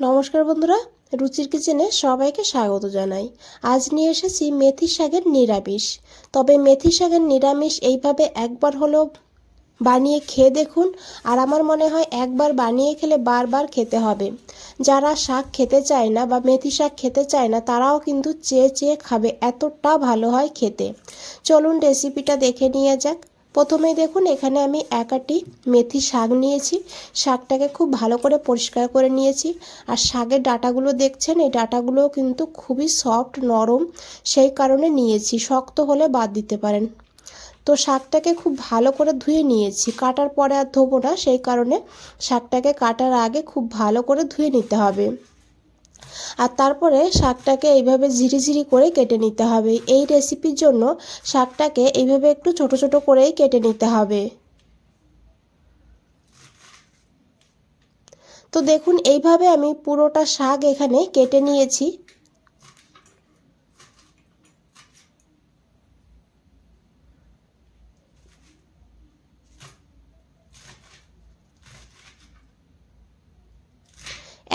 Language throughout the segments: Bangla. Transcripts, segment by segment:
নমস্কার বন্ধুরা রুচির কিচেনে সবাইকে স্বাগত জানাই। আজ নিয়ে এসেছি মেথি শাকের নিরামিষ। তবে মেথি শাকের নিরামিষ এইভাবে একবার হলেও বানিয়ে খেয়ে দেখুন, আর আমার মনে হয় একবার বানিয়ে খেলে বারবার খেতে হবে। যারা শাক খেতে চায় না বা মেথি শাক খেতে চায় না, তারাও কিন্তু চেয়ে চেয়ে খাবে, এতটা ভালো হয় খেতে। চলুন রেসিপিটা দেখে নিয়ে যাক। প্রথমেই দেখুন এখানে আমি একাটি মেথি শাক নিয়েছি। শাকটাকে খুব ভালো করে পরিষ্কার করে নিয়েছি। আর শাকের ডাটাগুলো দেখছেন, এই ডাটাগুলোও কিন্তু খুবই সফট, নরম, সেই কারণে নিয়েছি। শক্ত হলে বাদ দিতে পারেন। তো শাকটাকে খুব ভালো করে ধুয়ে নিয়েছি। কাটার পরে আর ধোবো না, সেই কারণে শাকটাকে কাটার আগে খুব ভালো করে ধুয়ে নিতে হবে। আর তারপরে শাকটাকে এইভাবে ঝিরিঝিরি করে কেটে নিতে হবে। এই রেসিপির জন্য শাকটাকে এইভাবে একটু ছোট ছোট করেই কেটে নিতে হবে। তো দেখুন, এইভাবে আমি পুরোটা শাক এখানে কেটে নিয়েছি।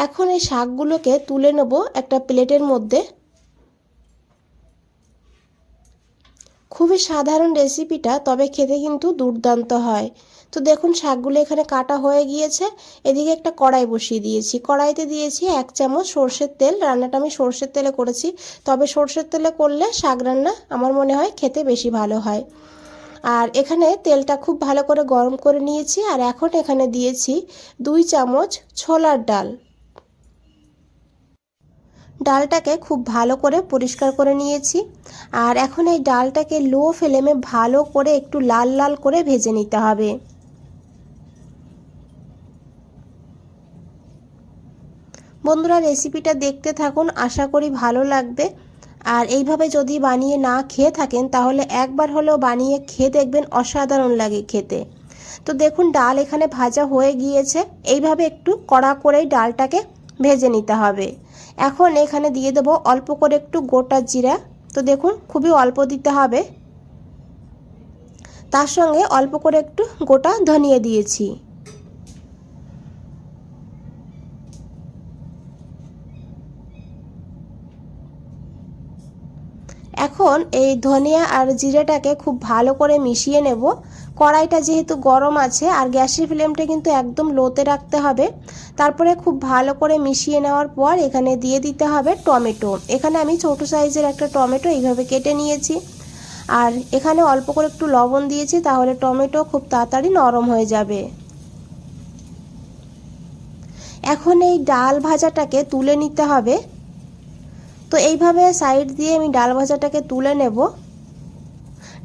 এখন এই শাকগুলোকে তুলে নেব একটা প্লেটের মধ্যে। খুবই সাধারণ রেসিপিটা, তবে খেতে কিন্তু দুর্দান্ত হয়। তো দেখুন, শাকগুলো এখানে কাটা হয়ে গিয়েছে। এদিকে একটা কড়াই বসিয়ে দিয়েছি। কড়াইতে দিয়েছি এক চামচ সর্ষের তেল। রান্নাটা আমি সর্ষের তেলে করেছি। তবে সর্ষের তেলে করলে শাক রান্না আমার মনে হয় খেতে বেশি ভালো হয়। আর এখানে তেলটা খুব ভালো করে গরম করে নিয়েছি। আর এখন এখানে দিয়েছি দুই চামচ ছোলার ডাল। ডালটাকে খুব ভালো করে পরিষ্কার করে নিয়েছি। আর এখন এই ডালটাকে লো ফ্লেমে ভালো করে একটু লাল লাল করে ভেজে নিতে হবে। বন্ধুরা, রেসিপিটা দেখতে থাকুন, আশা করি ভালো লাগবে। আর এইভাবে যদি বানিয়ে না খেয়ে থাকেন, তাহলে একবার হলেও বানিয়ে খেয়ে দেখবেন অসাধারণ লাগে খেতে। তো দেখুন, ডাল এখানে ভাজা হয়ে গিয়েছে। এইভাবে একটু কড়া করেই ডালটাকে ভেজে নিতে হবে। এখন এখানে দিয়ে দেব অল্প করে একটু গোটা জিরা। তো দেখুন, খুবই অল্প দিতে হবে। তার সঙ্গে অল্প করে একটু গোটা ধনিয়ে দিয়েছি। এখন এই ধনিয়া আর জিরেটাকে খুব ভালো করে মিশিয়ে নেব। কড়াইটা যেহেতু গরম আছে আর গ্যাসের ফ্লেমটা কিন্তু একদম লোতে রাখতে হবে। তারপরে খুব ভালো করে মিশিয়ে নেওয়ার পর এখানে দিয়ে দিতে হবে টমেটো। এখানে আমি ছোট সাইজের একটা টমেটো এইভাবে কেটে নিয়েছি। আর এখানে অল্প করে একটু লবণ দিয়েছি তাহলে টমেটো খুব তাড়াতাড়ি নরম হয়ে যাবে। এখন এই ডাল ভাজাটাকে তুলে নিতে হবে। তো এইভাবে সাইড দিয়ে আমি ডাল ভাজাটাকে তুলে নেব।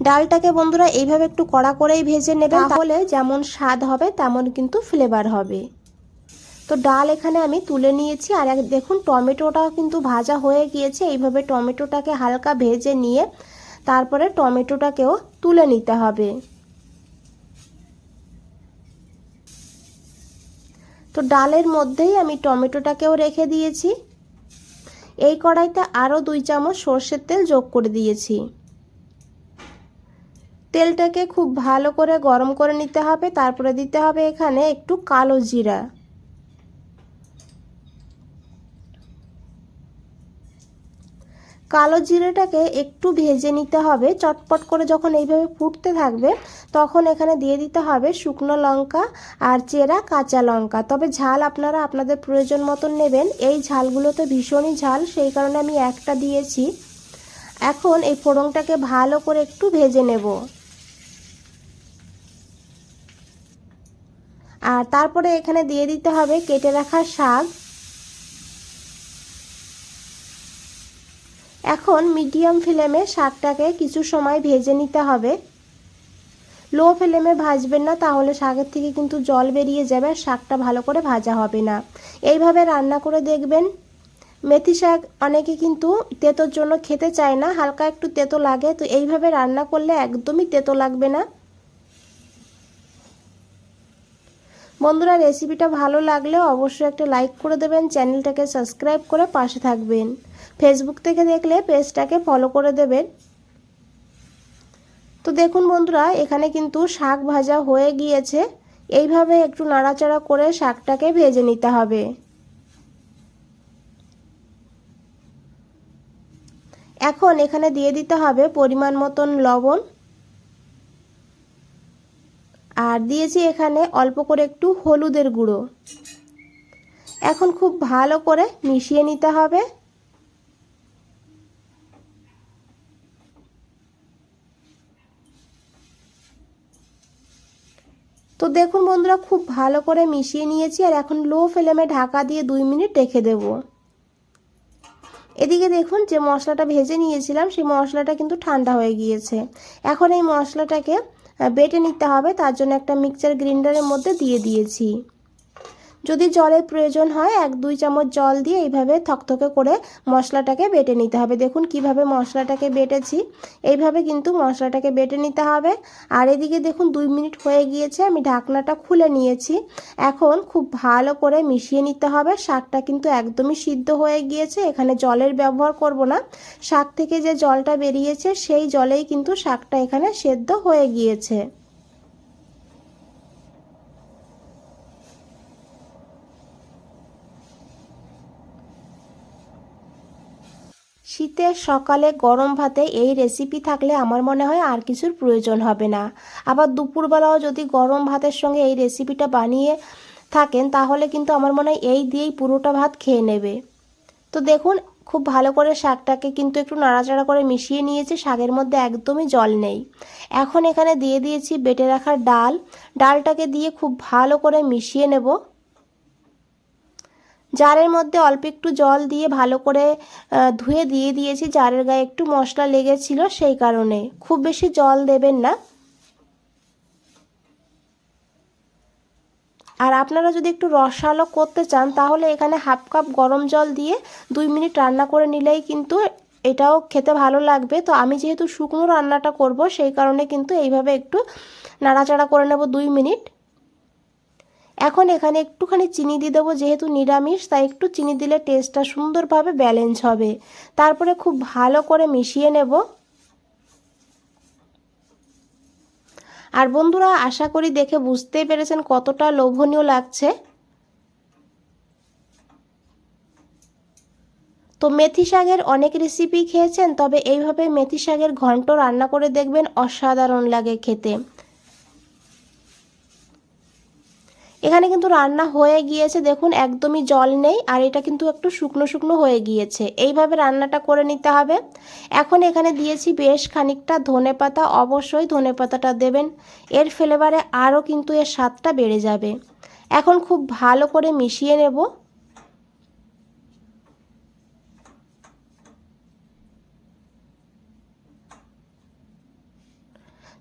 ডালটাকে বন্ধুরা এইভাবে একটু কড়া করেই ভেজে নেবেন তাহলে যেমন স্বাদ হবে তেমন কিন্তু ফ্লেভার হবে। তো ডাল এখানে আমি তুলে নিয়েছি আর এক দেখুন টমেটোটাও কিন্তু ভাজা হয়ে গিয়েছে এইভাবে টমেটোটাকে হালকা ভেজে নিয়ে তারপরে টমেটোটাকেও তুলে নিতে হবে। তো ডালের মধ্যেই আমি টমেটোটাকেও রেখে দিয়েছি। এই কড়াইতে আরও দুই চামচ সর্ষের তেল যোগ করে দিয়েছি। তেলটাকে খুব ভালো করে গরম করে নিতে হবে, তারপরে দিতে হবে এখানে একটু কালো জিরা। কালো জিরেটাকে একটু ভেজে নিতে হবে, চটপট করে যখন এইভাবে ফুটতে থাকবে তখন এখানে দিয়ে দিতে হবে শুকনো লঙ্কা আর চেরা কাঁচা লঙ্কা। তবে ঝাল আপনারা আপনাদের প্রয়োজন মতন নেবেন, এই ঝালগুলো তো ভীষণই ঝাল, সেই কারণে আমি একটা দিয়েছি। এখন এই ফোড়নটাকে ভালো করে একটু ভেজে নেব। আর তারপরে এখানে দিয়ে দিতে হবে কেটে রাখা শাক। এখন মিডিয়াম ফ্লেমে শাকটাকে কিছু সময় ভেজে নিতে হবে। লো ফ্লেমে ভাজবেন না, তাহলে শাকের থেকে কিন্তু জল বেরিয়ে যাবে শাকটা ভালো করে ভাজা হবে না। এইভাবে রান্না করে দেখবেন। মেথি শাক অনেকে কিন্তু তেতোর জন্য খেতে চায় না, হালকা একটু তেতো লাগে, তো এইভাবে রান্না করলে একদমই তেতো লাগবে না। বন্ধুরা রেসিপিটা ভালো লাগলে অবশ্যই একটা লাইক করে দেবেন চ্যানেলটাকে সাবস্ক্রাইব করে পাশে থাকবেন। ফেসবুক থেকে দেখলে পেজটাকে ফলো করে দেবেন। তো দেখুন বন্ধুরা, এখানে কিন্তু শাক ভাজা হয়ে গিয়েছে। এইভাবে একটু নাড়াচাড়া করে শাকটাকে ভেজে নিতে হবে। এখন এখানে দিয়ে দিতে হবে পরিমাণ মতন লবণ। আর দিয়েছি এখানে অল্প করে একটু হলুদের গুঁড়ো। এখন খুব ভালো করে মিশিয়ে নিতে হবে। তো দেখুন বন্ধুরা, খুব ভালো করে মিশিয়ে নিয়েছি আর এখন লো ফ্লেমে ঢাকা দিয়ে দুই মিনিট রেখে দেব। এদিকে দেখুন যে মশলাটা ভেজে নিয়েছিলাম, সেই মশলাটা কিন্তু ঠান্ডা হয়ে গিয়েছে। এখন এই মশলাটাকে বেটে নিতে হবে। তার জন্য একটা মিক্সার গ্রাইন্ডারের মধ্যে দিয়ে দিয়েছি। যদি জলের প্রয়োজন হয়, এক দুই চামচ জল দিয়ে এইভাবে থকথকে করে মশলাটাকে বেটে নিতে হবে। দেখুন কীভাবে মশলাটাকে বেটেছি। এইভাবে কিন্তু মশলাটাকে বেটে নিতে হবে। আর এদিকে দেখুন দুই মিনিট হয়ে গিয়েছে, আমি ঢাকনাটা খুলে নিয়েছি। এখন খুব ভালো করে মিশিয়ে নিতে হবে। শাকটা কিন্তু একদমই সিদ্ধ হয়ে গিয়েছে। এখানে জলের ব্যবহার করব না। শাক থেকে যে জলটা বেরিয়েছে, সেই জলেই কিন্তু শাকটা এখানে সেদ্ধ হয়ে গিয়েছে। শীতের সকালে গরম ভাতে এই রেসিপি থাকলে আমার মনে হয় আর কিছুর প্রয়োজন হবে না। আবার দুপুরবেলাও যদি গরম ভাতের সঙ্গে এই রেসিপিটা বানিয়ে থাকেন, তাহলে কিন্তু আমার মনে হয় এই দিয়েই পুরোটা ভাত খেয়ে নেবে। তো দেখুন, খুব ভালো করে শাকটাকে কিন্তু একটু নাড়াচাড়া করে মিশিয়ে নিয়েছি, শাকের মধ্যে একদমই জল নেই। এখন এখানে দিয়ে দিয়েছি বেটে রাখার ডাল। ডালটাকে দিয়ে খুব ভালো করে মিশিয়ে নেব। জারের মধ্যে অল্প একটু জল দিয়ে ভালো করে ধুয়ে দিয়ে দিয়েছি। জারের গায়ে একটু মশলা লেগেছিল সেই কারণে। খুব বেশি জল দেবেন না। আর আপনারা যদি একটু রসালো করতে চান, তাহলে এখানে হাফ কাপ গরম জল দিয়ে দুই মিনিট রান্না করে নিলেই কিন্তু এটাও খেতে ভালো লাগবে। তো আমি যেহেতু শুকনো রান্নাটা করব, সেই কারণে কিন্তু এইভাবে একটু নাড়াচাড়া করে নেব দুই মিনিট। এখন এখানে একটুখানি চিনি দিয়ে দেবো, যেহেতু নিরামিষ, তাই একটু চিনি দিলে টেস্টটা সুন্দরভাবে ব্যালেন্স হবে। তারপরে খুব ভালো করে মিশিয়ে নেব। আর বন্ধুরা, আশা করি দেখে বুঝতেই পেরেছেন কতটা লোভনীয় লাগছে। তো মেথি শাকের অনেক রেসিপি খেয়েছেন, তবে এইভাবে মেথি শাকের ঘন্ট রান্না করে দেখবেন অসাধারণ লাগে খেতে। এখানে কিন্তু রান্না হয়ে গিয়েছে, দেখুন একদমই জল নেই আর এটা কিন্তু একটু শুকনো শুকনো হয়ে গিয়েছে। এইভাবে রান্নাটা করে নিতে হবে। এখন এখানে দিয়েছি বেশ খানিকটা ধনে পাতা, অবশ্যই ধনে পাতাটা দেবেন। এর ফ্লেভারে আরও কিন্তু এর স্বাদটা বেড়ে যাবে। এখন খুব ভালো করে মিশিয়ে নেব।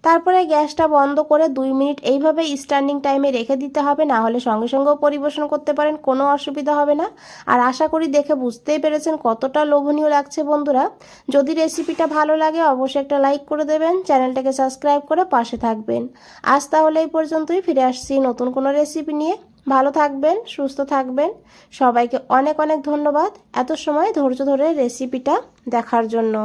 তারপরে গ্যাসটা বন্ধ করে দুই মিনিট এইভাবে স্ট্যান্ডিং টাইমে রেখে দিতে হবে, না হলে সঙ্গে সঙ্গেও পরিবেশন করতে পারেন, কোনো অসুবিধা হবে না। আর আশা করি দেখে বুঝতেই পেরেছেন কতটা লোভনীয় লাগছে বন্ধুরা। যদি রেসিপিটা ভালো লাগে অবশ্যই একটা লাইক করে দেবেন, চ্যানেলটাকে সাবস্ক্রাইব করে পাশে থাকবেন। আজ তাহলে এই পর্যন্তই, ফিরে আসছি নতুন কোনো রেসিপি নিয়ে। ভালো থাকবেন, সুস্থ থাকবেন। সবাইকে অনেক অনেক ধন্যবাদ এত সময় ধৈর্য ধরে রেসিপিটা দেখার জন্য।